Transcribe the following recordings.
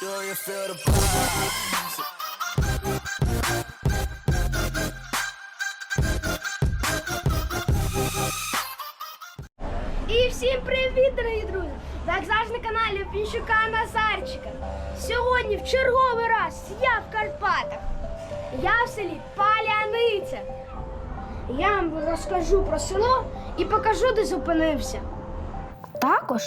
Do you feel the? І всім привіт, дорогі друзі! Як завжди на каналі Пінчука Назарчика. Сьогодні в черговий раз я в Карпатах. Я в селі Паляниця. Я вам розкажу про село і покажу, де зупинився. Також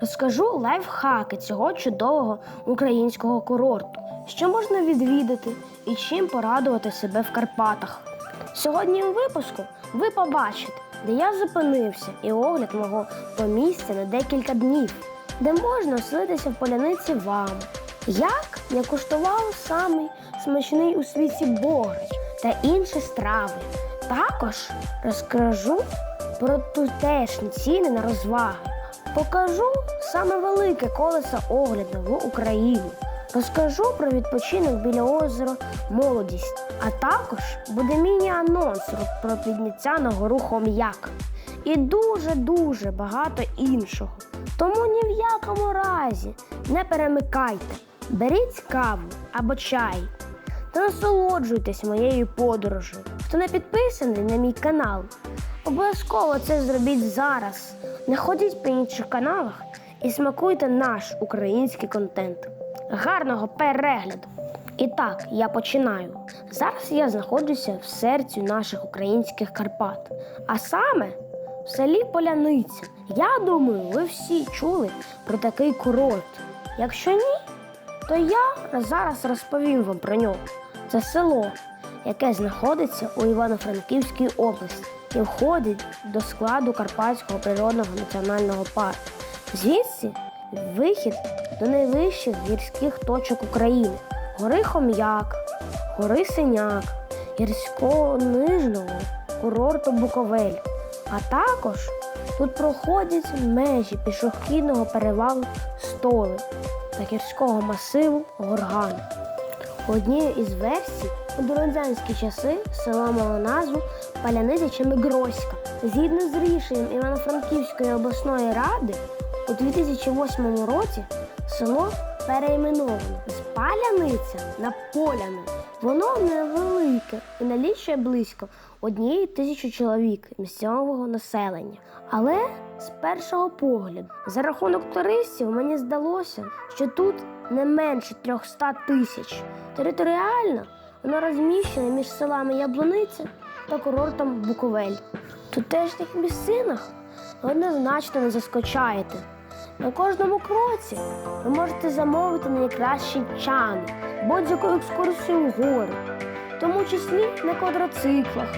розкажу лайфхаки цього чудового українського курорту, що можна відвідати і чим порадувати себе в Карпатах. Сьогодні у випуску ви побачите, де я зупинився, і огляд мого помістя на декілька днів, де можна оселитися в поляниці вам. Як я куштував самий смачний у світі бограч та інші страви. Також розкажу про тутешні ціни на розваги. Покажу саме велике колесо огляду в Україні. Розкажу про відпочинок біля озера Молодість, а також буде міні-анонс про підняття на гору Хом'як. І дуже-дуже багато іншого. Тому ні в якому разі не перемикайте. Беріть каву або чай та насолоджуйтесь моєю подорожею. Хто не підписаний на мій канал, обов'язково це зробіть зараз. Не ходіть по інших каналах і смакуйте наш український контент. Гарного перегляду! І так, я починаю. Зараз я знаходжуся в серці наших українських Карпат, а саме в селі Поляниця. Я думаю, ви всі чули про такий курорт. Якщо ні, то я зараз розповім вам про нього. Це село, яке знаходиться у Івано-Франківській області і входить до складу Карпатського природного національного парку. Звідси вихід до найвищих гірських точок України гори Хом'як, гори Синяк, гірського нижнього курорту Буковель. А також тут проходять межі пішохідного перевалу Столи та гірського масиву Горган. Однією із версій у дорадянські часи село мало назву Паляниця чи Мигроська. Згідно з рішенням Івано-Франківської обласної ради, у 2008 році село переіменовано з Паляниця на Поляне. Воно невелике і налічує близько однієї тисячі чоловік місцевого населення. Але з першого погляду, за рахунок туристів, мені здалося, що тут не менше 300 тисяч. Територіально воно розміщене між селами Яблуниця та курортом Буковель. В тутешніх місцинах ви однозначно не заскочаєте. На кожному кроці ви можете замовити найкращі чани, будь-яку екскурсію в гори, в тому числі на квадроциклах,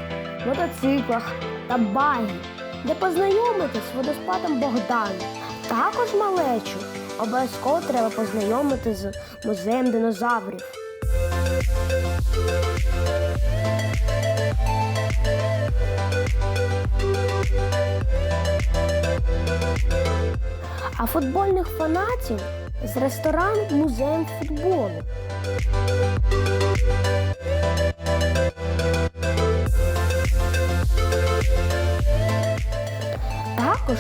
мотоциклах та багі, де познайомитись з водоспадом Богдан. Також малечу обов'язково треба познайомити з музеєм динозаврів. А футбольних фанатів з ресторан музеєм футболу. Також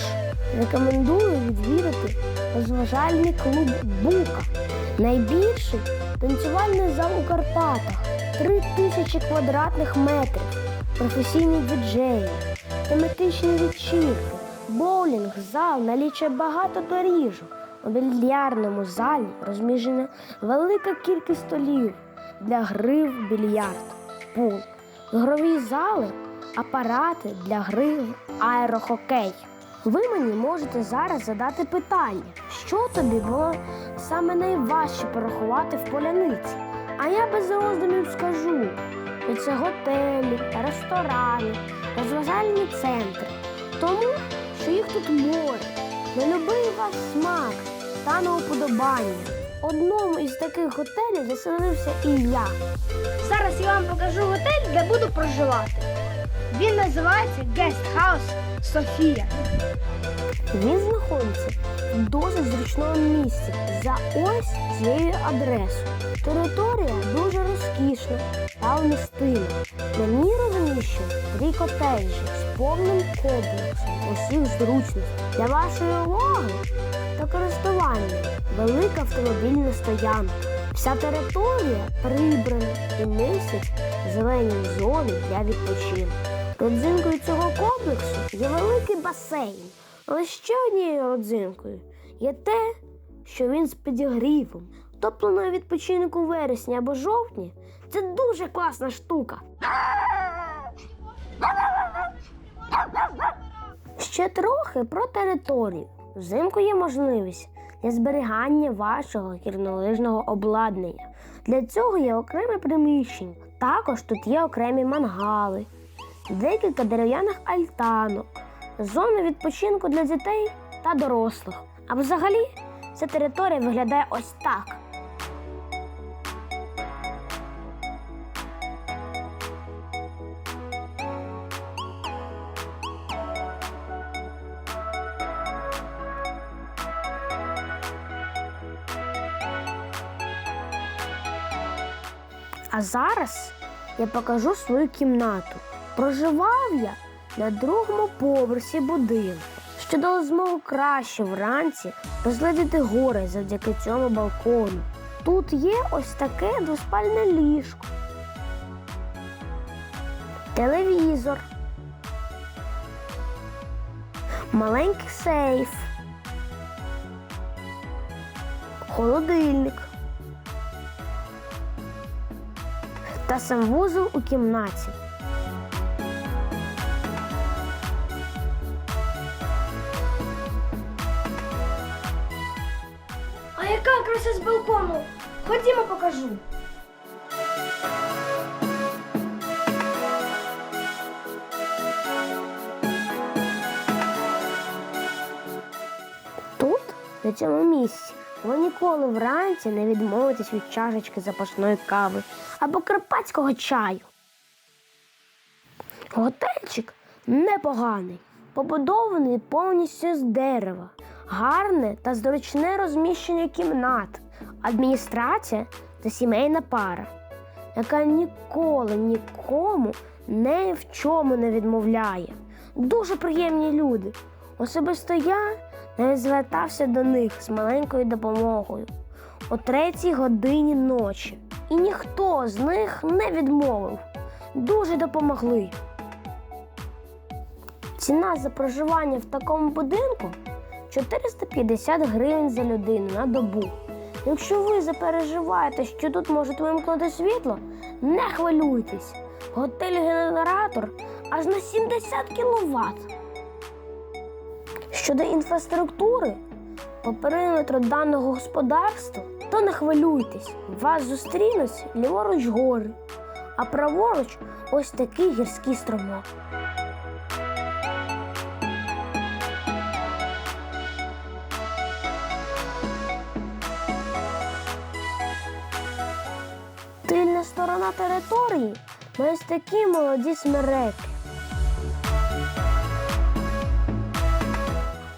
рекомендую відвідати розважальний клуб Бука. Найбільший танцювальний зал у Карпатах 3 тисячі квадратних метрів, професійні діджеї, тематичні вечірки, боулінг, зал налічує багато доріжок. У більярдному залі розміщена велика кількість столів для гри в більярд, пул, ігрові зали, апарати для гри в аерохокей. Ви мені можете зараз задати питання, що тобі було саме найважче порахувати в поляниці. А я без роздумів скажу, що це готелі, ресторани, розважальні центри. Тому що їх тут море, на любий ваш смак та на уподобання. Одному із таких готелів заселився і я. Зараз я вам покажу готель, де буду проживати. Він називається House Софія. Він знаходиться в досить зручному місці за ось цією адресою. Територія дуже розкішна та вмістима. На ній розміщено три котеджі з повним комплексом усіх зручностей. Для вашої уваги та користування, велика автомобільна стоянка. Вся територія прибрана і містить зелені зони для відпочинку. Родзинкою цього комплексу є великий басейн. Але ще однією родзинкою є те, що він з підігрівом. Хто планує відпочинок у вересні або жовтні, це дуже класна штука. Ще трохи про територію. Взимку є можливість для зберігання вашого гірнолижного обладнання. Для цього є окреме приміщення. Також тут є окремі мангали, декілька дерев'яних альтанок, зони відпочинку для дітей та дорослих. А взагалі ця територія виглядає ось так. А зараз я покажу свою кімнату. Проживав я на другому поверсі будинку, що дало змогу краще вранці розглядіти гори завдяки цьому балкону. Тут є ось таке двоспальне ліжко, телевізор, маленький сейф, холодильник. та санвузол у кімнаті. Покажу. Тут, на цьому місці, ви ніколи вранці не відмовитесь від чашечки запашної кави або карпатського чаю. Готельчик непоганий, побудований повністю з дерева, гарне та зручне розміщення кімнат, адміністрація та сімейна пара, яка ніколи нікому не в чому не відмовляє. Дуже приємні люди. Особисто я навіть звертався до них з маленькою допомогою о третій годині ночі. І ніхто з них не відмовив. Дуже допомогли. Ціна за проживання в такому будинку 450 гривень за людину на добу. Якщо ви запереживаєте, що тут можуть вимкнути світло, не хвилюйтесь. Готель-генератор аж на 70 кВт. Щодо інфраструктури по периметру даного господарства, то не хвилюйтесь, вас зустрінуть ліворуч гори, а праворуч ось такий гірський струмок. Тильна сторона території має ось такі молоді смереки.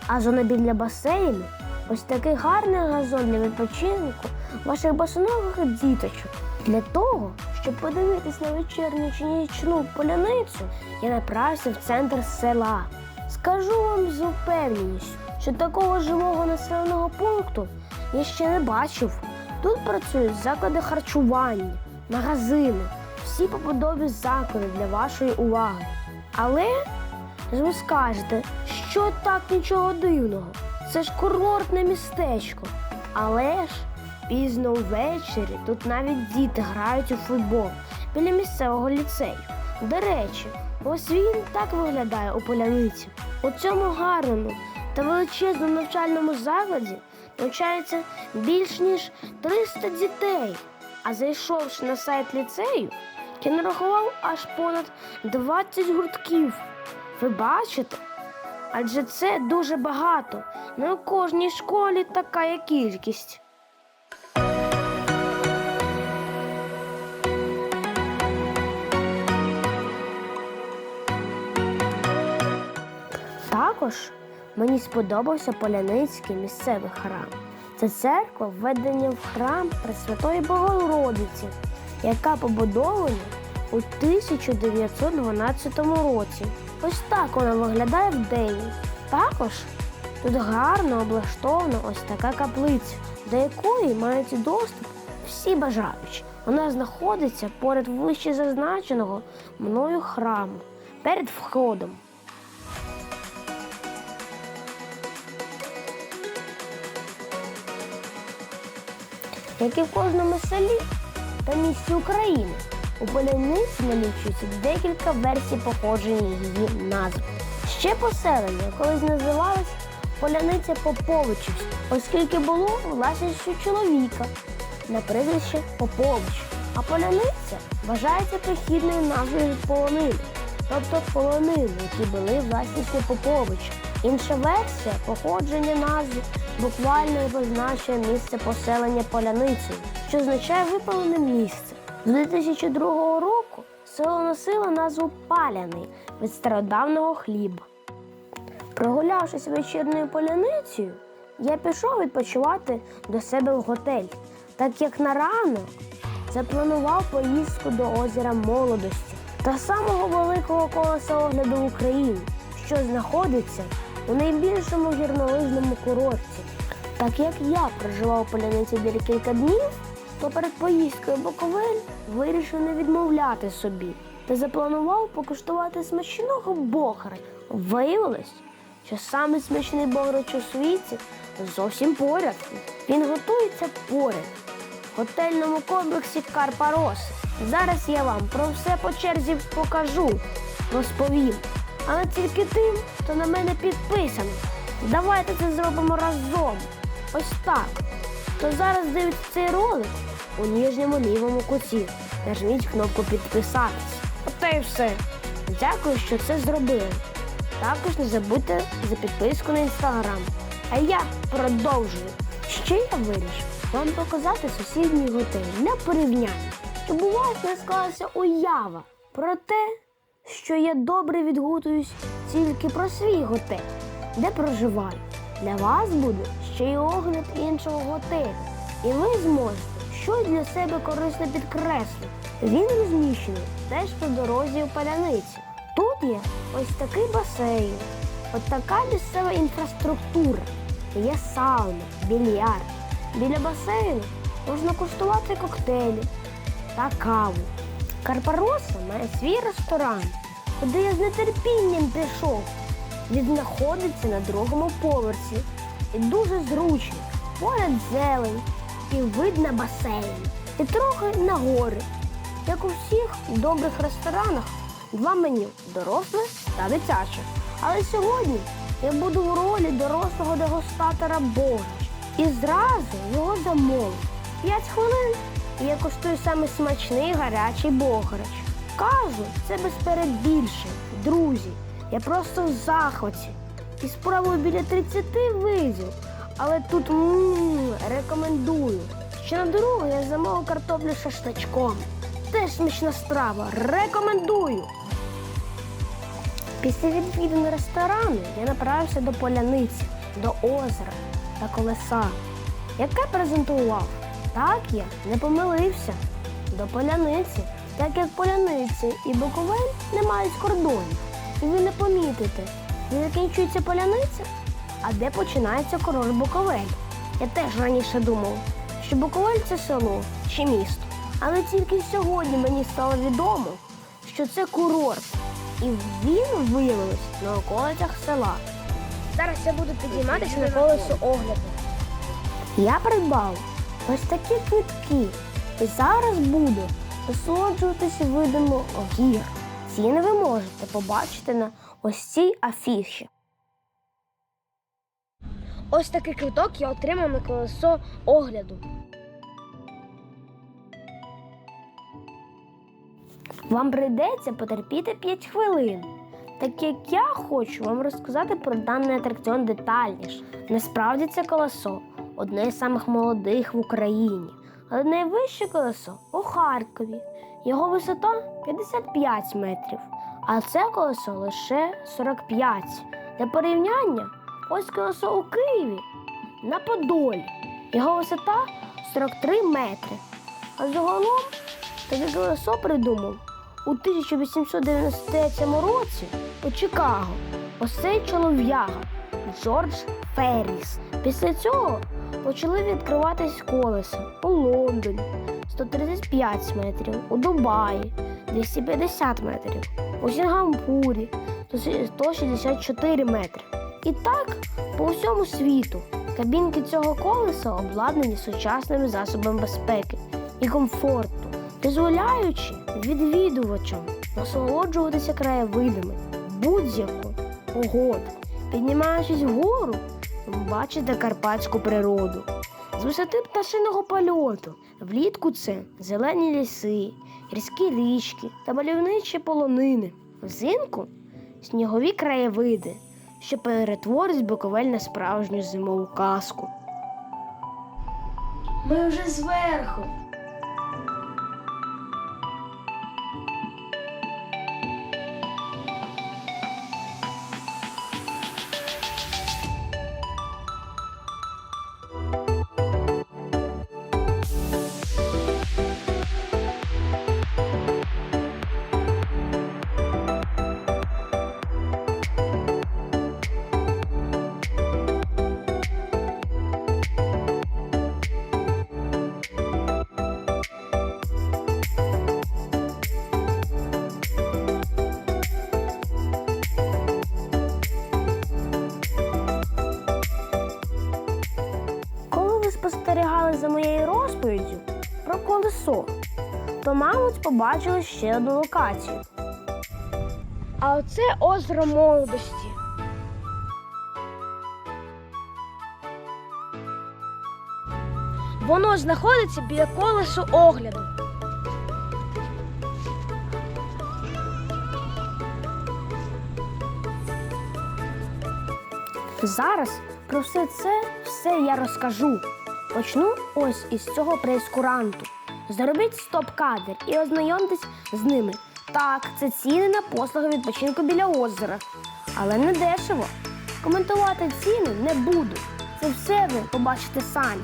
А зона біля басейну ось такий гарний газон для відпочинку ваших босоногих діточок. Для того, щоб подивитись на вечірню чи нічну поляницю, я направився в центр села. Скажу вам з упевненістю, що такого живого населеного пункту я ще не бачив. Тут працюють заклади харчування, магазини, всі побудові заклади для вашої уваги. Але ви скажете, що так нічого дивного? Це ж курортне містечко. Але ж пізно ввечері тут навіть діти грають у футбол біля місцевого ліцею. До речі, ось він так виглядає у поляниці. У цьому гарному та величезному навчальному закладі навчається більш ніж 300 дітей. А зайшовши на сайт ліцею, я нарахував аж понад 20 гуртків. Ви бачите? Адже це дуже багато. Не у кожній школі така є кількість. Також мені сподобався Поляницький місцевий храм. Це церква введення в храм Пресвятої Богородиці, яка побудована у 1912 році. Ось так вона виглядає вдень. Також Тут гарно облаштована ось така каплиця, до якої мають доступ всі бажаючі. Вона знаходиться поряд вище зазначеного мною храму перед входом. Як і в кожному селі та місті України, у поляниці налічується декілька версій походження її назв. Ще поселення колись називалось Поляниця Поповичівська, оскільки було власністю чоловіка на прізвище Попович. А поляниця вважається прихідною назвою полонини, тобто полонини, які були власністю Поповича. Інша версія походження назви буквально позначує місце поселення поляницею, що означає випалене місце. З 2002 року село носило назву Паляний від стародавнього хліба. Прогулявшись вечірньою поляницею, я пішов відпочивати до себе в готель, так як на ранок запланував поїздку до озера молодості та самого великого колеса огляду в Україні, що знаходиться у найбільшому гірнолижному курорті. Так як я проживав у поляниці декілька днів, то перед поїздкою Буковель вирішив не відмовляти собі та запланував покуштувати смачного бохара. Виявилось, що саме смачний бограч у світі зовсім поряд. Він готується поряд в готельному комплексі Карпароси. Зараз я вам про все по черзі покажу, розповім. Але тільки тим, хто на мене підписаний. Давайте це зробимо разом. Ось так. Хто зараз дивиться цей ролик у нижньому лівому куті. Нажміть кнопку підписатись. Оте і все. Дякую, що це зробили. Також не забудьте за підписку на інстаграм. А я продовжую. Ще я вирішив вам показати сусідній готель для порівняння, щоб у вас не склалася уява про те, що я добре відгукуюсь тільки про свій готель, де проживаю. Для вас буде ще й огляд іншого готелю, і ви зможете щось для себе корисне підкреслити. Він розміщений теж по дорозі у Паляниці. Тут є ось такий басейн, от така місцева інфраструктура. Є сауна, більярд. Біля басейну можна куштувати коктейлі та каву. Карпароса має свій ресторан, куди я з нетерпінням пішов. Він знаходиться на другому поверсі і дуже зручно. Поряд зелень і вид на басейн. І трохи на гори. Як у всіх добрих ресторанах, два меню доросле та дитяче. Але сьогодні я буду в ролі дорослого дегустатора Бограч. І зразу його замовив. П'ять хвилин я коштую саме смачний гарячий бограч. Кажу, це без перебільшень. Друзі, я просто в захваті. І спробую біля 30 видів. Але тут м рекомендую. Ще на дорогу я замовив картоплю шашличком. Теж смачна страва. Рекомендую. Після відвідини ресторану я направився до поляниці, до озера та колеса, яке презентував. Так я не помилився. До поляниці, так як поляниці і Буковель не мають кордонів. І ви не помітите, де закінчується поляниця, а де починається курорт Буковель. Я теж раніше думав, що Буковель це село чи місто. Але тільки сьогодні мені стало відомо, що це курорт. І він виявилось на околицях села. Зараз я буду підійматися на колесо огляду. Я придбав ось такі квитки. І зараз буду насолоджуватися видами гір. Ціни ви можете побачити на ось цій афіші. Ось такий квиток я отримав на колесо огляду. Вам прийдеться потерпіти 5 хвилин. Так як я хочу вам розказати про даний атракціон детальніше. Насправді це колесо одне з самих молодих в Україні, але найвище колесо у Харкові. Його висота 55 метрів, а це колесо лише 45. Для порівняння, ось колесо у Києві на Подолі. Його висота 43 метри. А загалом таке колесо придумав у 1893 році у Чикаго. Ось цей чолов'яга. Джордж Ферріс. Після цього почали відкриватись колеса у Лондоні 135 метрів, у Дубаї 250 метрів, у Сінгапурі 164 метри. І так по всьому світу кабінки цього колеса обладнані сучасними засобами безпеки і комфорту, дозволяючи відвідувачам насолоджуватися краєвидами будь-яку погоду. Піднімаючись вгору, ви бачите карпатську природу. З висоти пташиного польоту влітку це зелені ліси, різкі річки та мальовничі полонини. Взимку снігові краєвиди, що перетворить Буковель на справжню зимову казку. Ми вже зверху. Про то, мабуть, побачили ще одну локацію. А оце озеро молодості. Воно знаходиться біля колесу огляду. Зараз про все це все я розкажу. Почну ось із цього прейскуранту. Зробіть стоп-кадр і ознайомтесь з ними. Так, це ціни на послуги відпочинку біля озера, але не дешево. Коментувати ціни не буду. Це все ви побачите самі.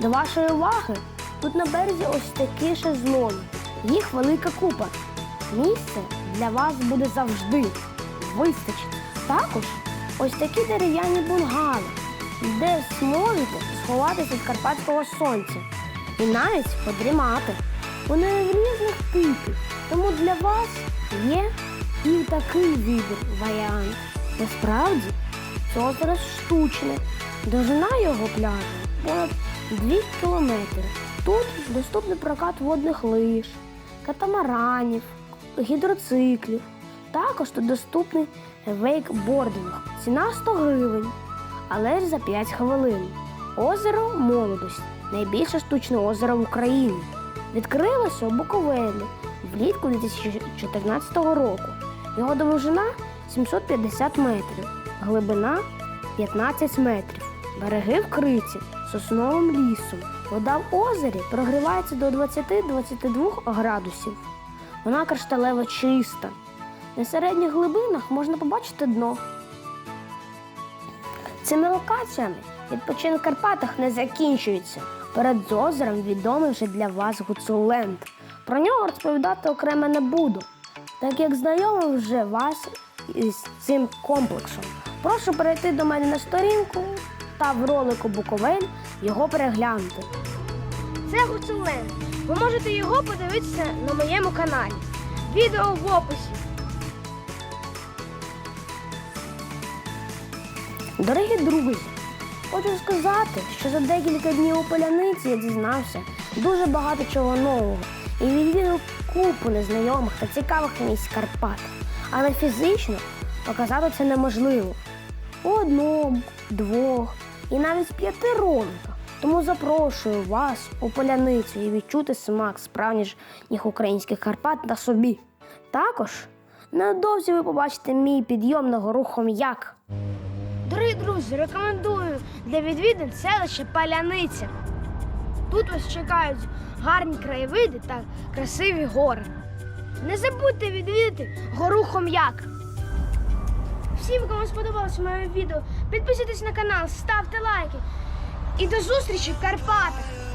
До вашої уваги тут на березі ось такі шезлонги. Їх велика купа. Місце для вас буде завжди. Вистачить. Також ось такі дерев'яні бунгали, де зможете сховатися від карпатського сонця і навіть подрімати. Вони різних типів, тому для вас є і такий вибір варіант. Насправді це озеро штучне, довжина його пляжу понад 2 кілометри. Тут доступний прокат водних лиж, катамаранів, гідроциклів. Також тут доступний вейкбординг. Ціна 100 гривень, але ж за 5 хвилин. Озеро Молодость найбільше штучне озеро в Україні. Відкрилося у Буковелі влітку 2014 року. Його довжина 750 метрів, глибина 15 метрів. Береги вкриті сосновим лісом. Вода в озері прогрівається до 20-22 градусів. Вона кришталево чиста. На середніх глибинах можна побачити дно. Цими локаціями відпочинок в Карпатах не закінчується. Перед озером відомий вже для вас Гуцуленд. Про нього розповідати окремо не буду, так як знайомий вже вас із цим комплексом. Прошу перейти до мене на сторінку та в ролику Буковель його переглянути. Це Гуцулен. Ви можете його подивитися на моєму каналі. Відео в описі. Дорогі друзі, хочу сказати, що за декілька днів у поляниці я дізнався дуже багато чого нового і відвідав купу незнайомих та цікавих місць Карпат. Але фізично показати це неможливо. У одному, двох і навіть п'яти роликах. Тому запрошую вас у поляницю і відчути смак справжніх українських Карпат на собі. Також невдовзі ви побачите мій підйом на гору Хом'як. Друзі, рекомендую для відвідин селище Паляниця. Тут вас чекають гарні краєвиди та красиві гори. Не забудьте відвідати гору Хом'як. Всім, кому сподобалось моє відео, підписуйтесь на канал, ставте лайки. І до зустрічі в Карпатах!